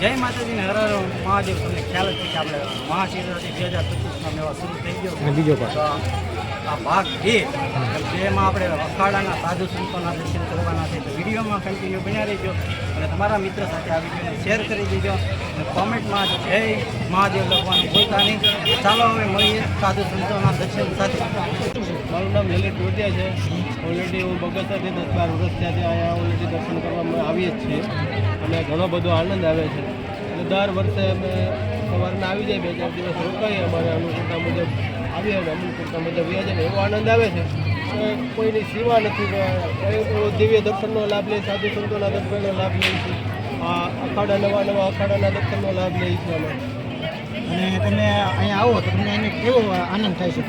જય માતાજીને ને હર મહાદેવ. તમને ખ્યાલ જ છે કે આપણે મહાશિવરાત્રી બે હજાર પચીસમાં મેળો શરૂ થઈ ગયો બીજો આ ભાગ બે જેમાં આપણે અખાડાના સાધુ સંતોના દર્શન કરવાના છે. તો વિડીયોમાં કન્ટિન્યુ બન્યા રહેજો અને તમારા મિત્ર સાથે આ વિડીયોને શેર કરી દેજો. અને કોમેન્ટમાં જય મહાદેવ લખવાનું બોલતા નહીં. ચાલો હવે મળીએ સાધુ સંતોના દર્શન સાથે. મારું નામ લલિત ટોટિયા છે. ઓલરેડી હું બગસરાથી દસ બાર વર્ષ ત્યાંથી અહીંયા ઓલરેડી દર્શન કરવામાં આવીએ જ છીએ. અને ઘણો બધો આનંદ આવે છે. અને દર વર્ષે અમે સવારના આવી જાય બે ચાર દિવસ રોકાઈએ. અમારે અનુકૂળતા મુજબ આવીએ અને અનુકૂળતા મુજબ વ્યા જાય એવો આનંદ આવે છે કોઈની સેવા નથી એવો દિવ્ય દર્શનનો લાભ લઈએ, સાધુ સંતોના દર્શનનો લાભ લઈએ છીએ. આ અખાડા નવા નવા અખાડાના દર્શનનો લાભ લઈએ છીએ અમે. અને તમે અહીંયા આવો તો તમને એને કેવો આનંદ થાય છે?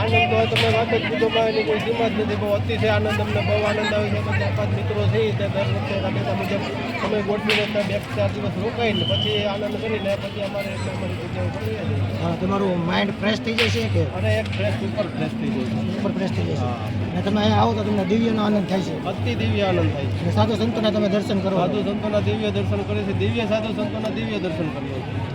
આનંદ તો તમે વાત જ કીધો કે એની કોઈ કિંમત નથી બહુ અતિશય આનંદ અમને બહુ આનંદ આવે છે. ચાર પાંચ મિત્રો થઈ તે દર વખતે રાબેતા મુજબ અમે ગોઠવીને ત્યાં બે ચાર દિવસ રોકાઈને પછી આનંદ કરીને પછી અમારે અમારી જગ્યાએ તમારું માઇન્ડ ફ્રેશ થઈ જાય છે કે? અરે એક ફ્રેશ ઉપર ફ્રેશ થઈ જાય છે. ઉપર ફ્રેશ થઈ જાય છે અને તમે અહીંયા આવો તો તમને દિવ્યનો આનંદ થાય છે. અતિ દિવ્ય આનંદ થાય છે. સાધુ સંતોના તમે દર્શન કરો. સાધુ સંતોના દિવ્ય દર્શન કરે છે દિવ્ય સાધુ સંતોના દિવ્ય દર્શન કરીએ છીએ.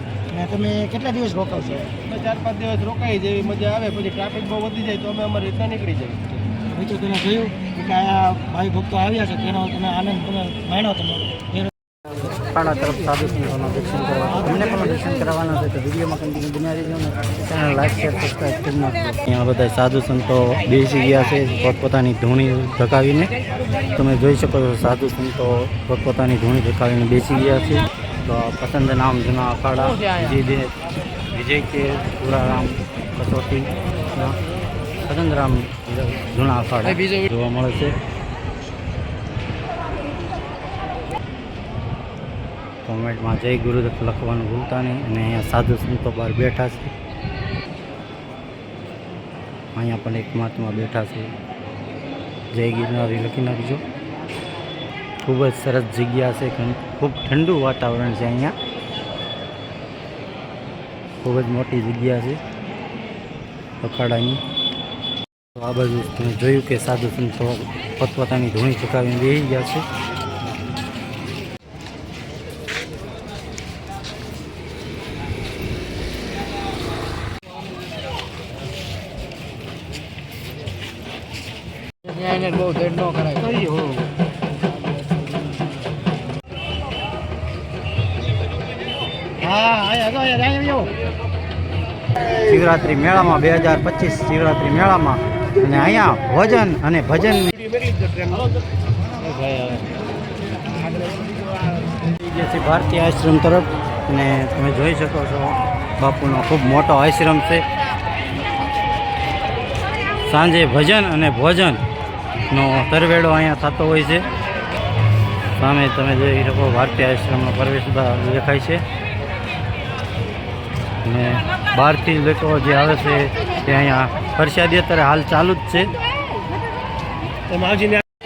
અને તમે કેટલા દિવસ રોકાવશો ચાર પાંચ દિવસ રોકાઈ જેવી મજા આવે પછી ટ્રાફિક બહુ વધી જાય તો અમે અમારી રીતના નીકળી જઈએ. મિત્રો તમે જોયું કે અહીંયા ભાઈ ભક્તો આવ્યા છે તેનો તમે આનંદ તમે માણ્યો તમે. તરફ સાધુ સંતોના દર્શન કરવા. અમને પણ દર્શન કરવાના છે તો વિડીયોમાં કન્ટિન્યુ બન્યા રહેજો ને. ચેનલ લાઈક શેર સબસ્ક્રાઈબ કરી નાખજો. અહીંયા બધા સાધુ સંતો બેસી ગયા છે પોતપોતાની ધૂણી ધકાવીને. તમે જોઈ શકો છો સાધુ સંતો પોતપોતાની ધૂણી ધકાવીને બેસી ગયા છે. તો પસંદ નામ જૂના અખાડા વિજય વિજય કે પુરારામ કસોટી પસંદ રામ જૂના અખાડા. જોવા મળે છે. કોમેન્ટમાં જય ગુરુદત્ત લખવાનું ભૂલતા નહીં અને અહીંયા સાધુ સંતો બહાર બેઠા છે. અહીંયા પણ એક મહાત્મા બેઠા છે. જય ગિરનારી લખી નાખજો. ખૂબ જ સરસ જગ્યા છે. ખૂબ ઠંડુ વાતાવરણ છે અહીંયા. ખૂબ જ મોટી જગ્યા છે અખાડાની. તો આ બાજુ તમે જોયું કે સાધુ સંતો પોતપોતાની ધૂણી ચુકાવીને બેસી ગયા છે. શિવરાત્રિ મેળામાં બે હજાર પચીસ શિવરાત્રિ મેળામાં અને અહીંયા ભોજન અને ભજન ભારતીય આશ્રમ તરફ અને તમે જોઈ શકો છો, બાપુનો ખૂબ મોટો આશ્રમ છે. સાંજે ભજન અને ભોજનનો તરવેડો અહીંયા થતો હોય છે. સામે તમે જોઈ શકો, ભારતીય આશ્રમનો પ્રવેશદ્વાર દેખાય છે. અને બહારથી લોકો જે આવે છે તે અહીંયા પ્રસાદી અત્યારે હાલ ચાલુ જ છે.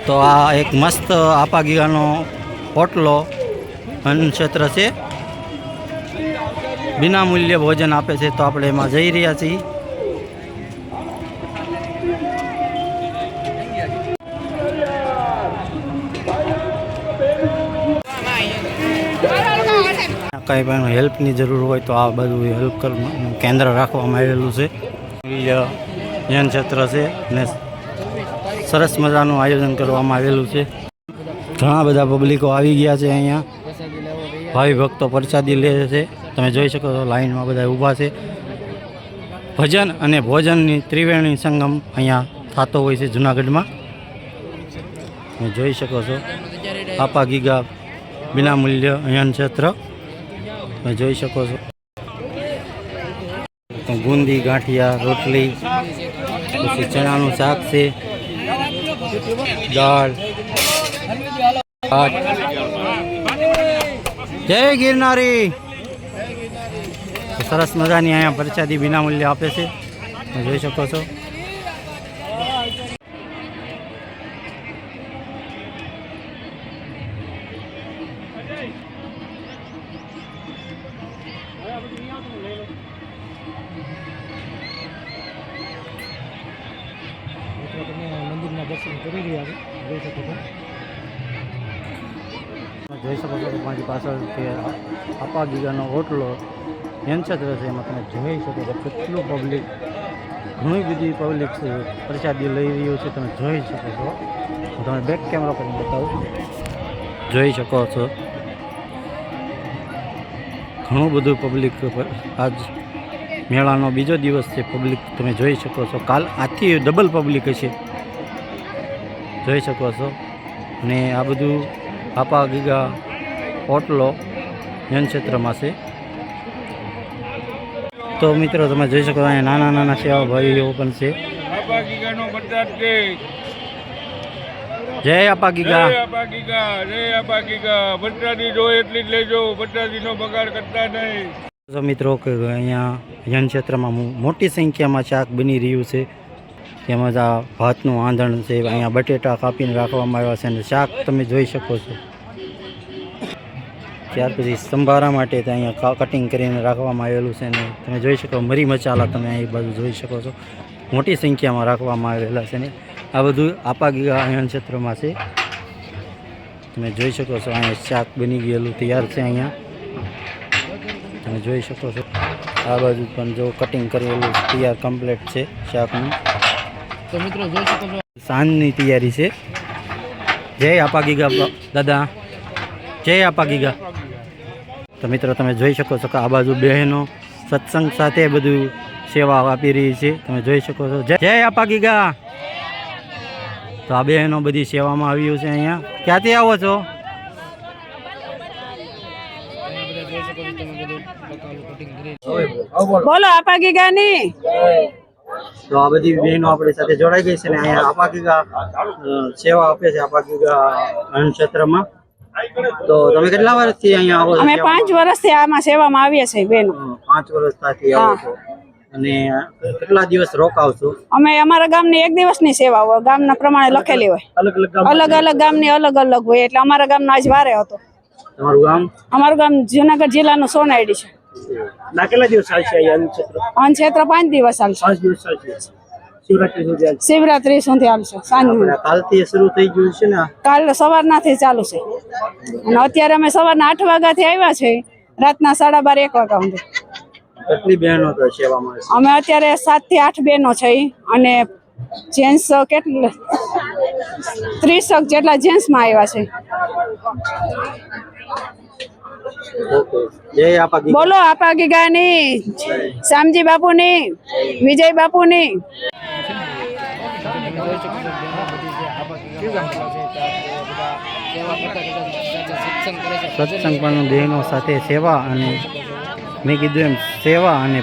તો આ એક મસ્ત આપા પોટલો હોટલો અન્નક્ષેત્ર છે. બિના મૂલ્યે ભોજન આપે છે તો આપણે એમાં જઈ રહ્યા છીએ. કંઈ પણ હેલ્પની જરૂર હોય તો આ બધું હેલ્પ કેન્દ્ર રાખવામાં આવેલું છે. જૈન ક્ષેત્ર છે અને સરસ મજાનું આયોજન કરવામાં આવેલું છે. ઘણા બધા પબ્લિકો આવી ગયા છે અહીંયા. ભાવિ ભક્તો પ્રસાદી લે છે. તમે જોઈ શકો છો લાઈનમાં બધા ઊભા છે. ભજન અને ભોજનની ત્રિવેણી સંગમ અહીંયા થતો હોય છે જુનાગઢમાં. તમે જોઈ શકો છો. આપા ગીગા વિના મૂલ્ય અયન ક્ષેત્ર. જોઈ શકો છો. બુંદી ગાંઠિયા, રોટલી, પછી ચણાનું શાક છે, દાળ જય ગિરનારી! સરસ મજાની અહીંયા પ્રસાદી વિના મૂલ્ય આપે છે. જોઈ શકો છો. દર્શન કરી જોઈ શકો છો. મારી પાછળ કે આપા ગીગાનો ઓટલો યંત્રત્ર છે. એમાં તમે જોઈ શકો છો કેટલું પબ્લિક ઘણી બધી પબ્લિક પ્રસાદી લઈ રહ્યું છે. તમે જોઈ શકો છો. તમે બેક કેમેરા પર બતાવું. જોઈ શકો છો. ઘણું બધું પબ્લિક આજ મેળાનો બીજો દિવસ છે પબ્લિક તમે જોઈ શકો છો. કાલ આથી ડબલ પબ્લિક હશે. જોઈ શકો છો. અને આ બધું આપા ગીગા ઓટલો યનક્ષેત્રમાં છે. તો મિત્રો તમે જોઈ શકો અહીંયા નાના નાના સેવા ભાઈઓ પણ છે. જય આપા ગીગા. જય આપા ગીગા જો એટલી જ લેજો બટાદીનો બગાડ કરતા નહીં. મિત્રો કે અહીંયા યન ક્ષેત્રમાં મોટી સંખ્યામાં શાક બની રહ્યું છે. તેમજ આ ભાતનું આંધણ છે અહીંયા બટેટા કાપીને રાખવામાં આવ્યા છે અને શાક તમે જોઈ શકો છો. ત્યાર પછી સંભારા માટે અહીંયા કટિંગ કરીને રાખવામાં આવેલું છે અને તમે જોઈ શકો, મરી મસાલા તમે અહીં બાજુ જોઈ શકો છો. મોટી સંખ્યામાં રાખવામાં આવેલા છે ને. આ બધું આપાગી આયન ક્ષેત્રમાં છે. તમે જોઈ શકો છો, અહીંયા શાક બની ગયેલું તૈયાર છે અહીંયા. તમે જોઈ શકો છો. આ બાજુ પણ જો કટિંગ કરેલું તૈયાર કમ્પ્લીટ છે શાકનું. તો મિત્રો જોઈ શકો છો. સાંજની તૈયારી છે. જય આપા ગીગા દાદા. જય આપા ગીગા. તો મિત્રો તમે જોઈ શકો છો કે આ બાજુ બહેનો સત્સંગ સાથે બધું સેવા આપી રહી છે. તમે જોઈ શકો છો. જય જય આપા ગીગા. તો આ બહેનો બધી સેવામાં આવ્યું છે અહીંયા. ક્યાંથી આવો છો? બોલો આપા ગીગાની. તો આ બધી બહેનો આપણી સાથે જોડાઈ ગઈ છે અને અહીંયા આપા સેવા આપે છે આપા ગીગા ક્ષેત્રમાં. તો તમે કેટલા વર્ષથી અહીંયા આવો અમે પાંચ વર્ષથી આમાં સેવામાં આવ્યા છે બહેનો પાંચ વર્ષથી આવો છો. અને કેટલા દિવસ રોકાવશો? અમે અમારા ગામની એક દિવસની સેવા હોય ગામના પ્રમાણે લખેલી હોય. અલગ અલગ અલગ અલગ ગામની અલગ અલગ હોય એટલે અમારા ગામનો આજ વારે હતો. તમારું ગામ? અમારું ગામ જુનાગઢ જિલ્લાનું સોનાયડી છે. ના કેટલા દિવસ ચાલશે અહીંયા ક્ષેત્ર? અન ક્ષેત્ર પાંચ દિવસ ચાલશે. પાંચ દિવસ ચાલશે. શિવરાત્રી સુધી હાલશે. શિવરાત્રી સુધી હાલશે સાંજનું. કાલથી શરૂ થઈ ગયું છે ને કાલ સવારનાથી ચાલુ છે. અને અત્યારે અમે સવારના આઠ વાગ્યાથી આવ્યા છે રાતના સાડા બાર એક વાગ્યા સુધી. કેટલી બહેનો તો સેવામાં અમે અત્યારે સાતથી આઠ બેનો છે અને જેન્ટ્સ કેટલા ત્રીસ જેટલા જેન્ટ્સમાં આવ્યા છે. બોલો આપા ગીગાની શામજી બાપુની વિજય બાપુની. સત્સંગ પણ બહેનો સાથે સેવા અને મેં કીધું એમ સેવા અને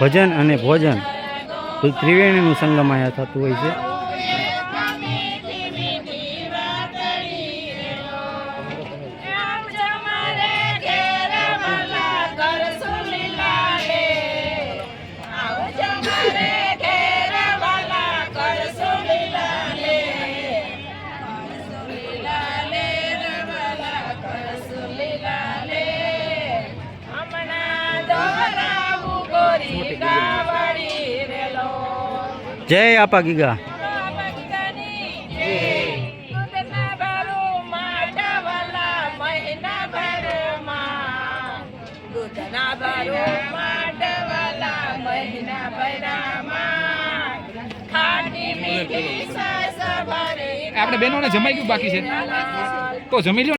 ભજન અને ભોજન. ત્રિવેણીનું સંગમ અહીંયા થતું હોય છે. જય આપા ગીગા. આપણે બહેનોને જમાઈ ગયું બાકી છે. તો જમી લ્યો